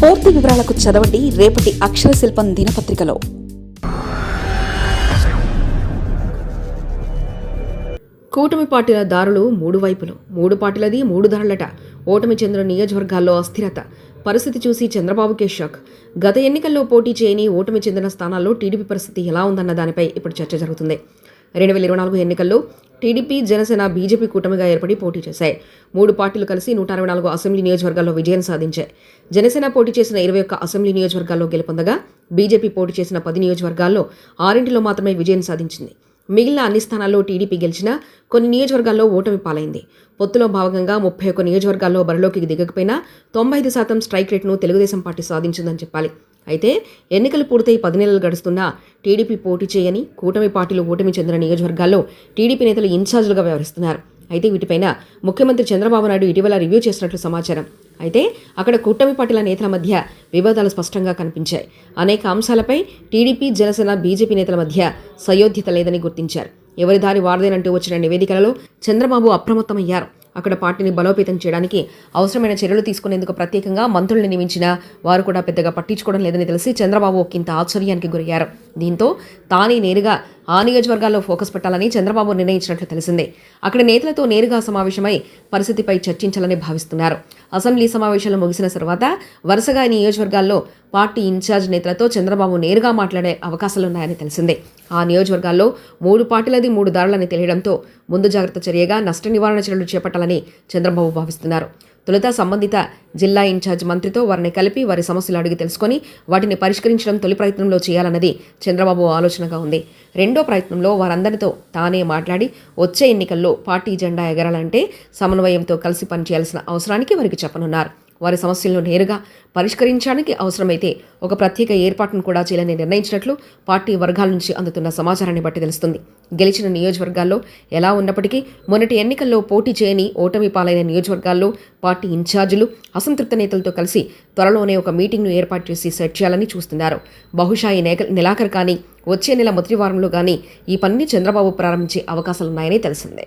పూర్తి వివరాలకు చదవండి రేపటి అక్షర శిల్పం దినపత్రికలో. కూటమి పార్టీల దారులు మూడు వైపులు. మూడు పార్టీలది మూడు ధరలట. ఓటమి చెందిన నియోజకవర్గాల్లో అస్థిరత. పరిస్థితి చూసి చంద్రబాబుకే షాక్. గత ఎన్నికల్లో పోటీ చేయని ఓటమి చెందిన స్థానాల్లో టీడీపీ పరిస్థితి ఎలా ఉందన్న దానిపై ఇప్పుడు చర్చ జరుగుతుంది. రెండు వేల ఇరవై నాలుగు ఎన్నికల్లో టీడీపీ జనసేన బీజేపీ కూటమిగా ఏర్పడి పోటీ చేశాయి. మూడు పార్టీలు కలిసి నూట అరవై నాలుగు అసెంబ్లీ నియోజకవర్గాల్లో విజయం సాధించాయి. జనసేన పోటీ చేసిన ఇరవై ఒక్క అసెంబ్లీ నియోజకవర్గాల్లో గెలుపొందగా బీజేపీ పోటీ చేసిన పది నియోజకవర్గాల్లో ఆరింటిలో మాత్రమే విజయం సాధించింది. మిగిలిన అన్ని స్థానాల్లో టీడీపీ గెలిచినా కొన్ని నియోజకవర్గాల్లో ఓటమి పాలైంది. పొత్తులో భాగంగా ముప్పై ఒక్క నియోజకవర్గాల్లో బరిలోకి దిగకపోయినా తొంభై ఐదు శాతం స్ట్రైక్ రేట్ను తెలుగుదేశం పార్టీ సాధించిందని చెప్పాలి. అయితే ఎన్నికలు పూర్తయి పది నెలలు గడుస్తున్నా టీడీపీ పోటీ చేయని కూటమి పార్టీలు ఓటమి చెందిన నియోజకవర్గాల్లో టీడీపీ నేతలు ఇన్ఛార్జీలుగా వ్యవహరిస్తున్నారు. అయితే వీటిపైన ముఖ్యమంత్రి చంద్రబాబు నాయుడు ఇటీవల రివ్యూ చేసినట్లు సమాచారం. అయితే అక్కడ కూటమి పార్టీల నేతల మధ్య వివాదాలు స్పష్టంగా కనిపించాయి. అనేక అంశాలపై టీడీపీ జనసేన బీజేపీ నేతల మధ్య సయోధ్యత లేదని గుర్తించారు. ఎవరి దారి వారదేనంటూ వచ్చిన నివేదికలలో చంద్రబాబు అప్రమత్తమయ్యారు. అక్కడ పార్టీని బలోపేతం చేయడానికి అవసరమైన చర్యలు తీసుకునేందుకు ప్రత్యేకంగా మంత్రుల్ని నియమించినా వారు కూడా పెద్దగా పట్టించుకోవడం లేదని తెలిసి చంద్రబాబు ఒకంత ఆశ్చర్యానికి గురయ్యారు. దీంతో తానే నేరుగా ఆ నియోజకవర్గాల్లో ఫోకస్ పెట్టాలని చంద్రబాబు నిర్ణయించినట్లు తెలిసిందే. అక్కడ నేతలతో నేరుగా సమావేశమై పరిస్థితిపై చర్చించాలని భావిస్తున్నారు. అసెంబ్లీ సమావేశాలు ముగిసిన తర్వాత వరుసగా ఈ నియోజకవర్గాల్లో పార్టీ ఇన్ఛార్జ్ నేతలతో చంద్రబాబు నేరుగా మాట్లాడే అవకాశాలున్నాయని తెలిసిందే. ఆ నియోజకవర్గాల్లో మూడు పార్టీలది మూడు దారులని తెలియడంతో ముందు జాగ్రత్త చర్యగా నష్ట నివారణ చర్యలు చేపట్టాలని చంద్రబాబు భావిస్తున్నారు. తొలుత సంబంధిత జిల్లా ఇన్ఛార్జ్ మంత్రితో వారిని కలిపి వారి సమస్యలు అడిగి తెలుసుకొని వాటిని పరిష్కరించడం తొలి ప్రయత్నంలో చేయాలన్నది చంద్రబాబు ఆలోచనగా ఉంది. రెండో ప్రయత్నంలో వారందరితో తానే మాట్లాడి వచ్చే ఎన్నికల్లో పార్టీ జెండా ఎగరాలంటే సమన్వయంతో కలిసి పనిచేయాల్సిన అవసరానికి వారికి చెప్పనున్నారు. వారి సమస్యలను నేరుగా పరిష్కరించడానికి అవసరమైతే ఒక ప్రత్యేక ఏర్పాటును కూడా చేయాలని నిర్ణయించినట్లు పార్టీ వర్గాల నుంచి అందుతున్న సమాచారాన్ని బట్టి తెలుస్తుంది. గెలిచిన నియోజకవర్గాల్లో ఎలా ఉన్నప్పటికీ మొన్నటి ఎన్నికల్లో పోటీ చేయని ఓటమి పాలైన నియోజకవర్గాల్లో పార్టీ ఇన్ఛార్జీలు అసంతృప్త నేతలతో కలిసి త్వరలోనే ఒక మీటింగ్ను ఏర్పాటు చేసి సెట్ చేయాలని చూస్తున్నారు. బహుశా ఈ నెలాఖరు కానీ వచ్చే నెల మొదటి వారంలో కానీ ఈ పనిని చంద్రబాబు ప్రారంభించే అవకాశాలున్నాయని తెలిసిందే.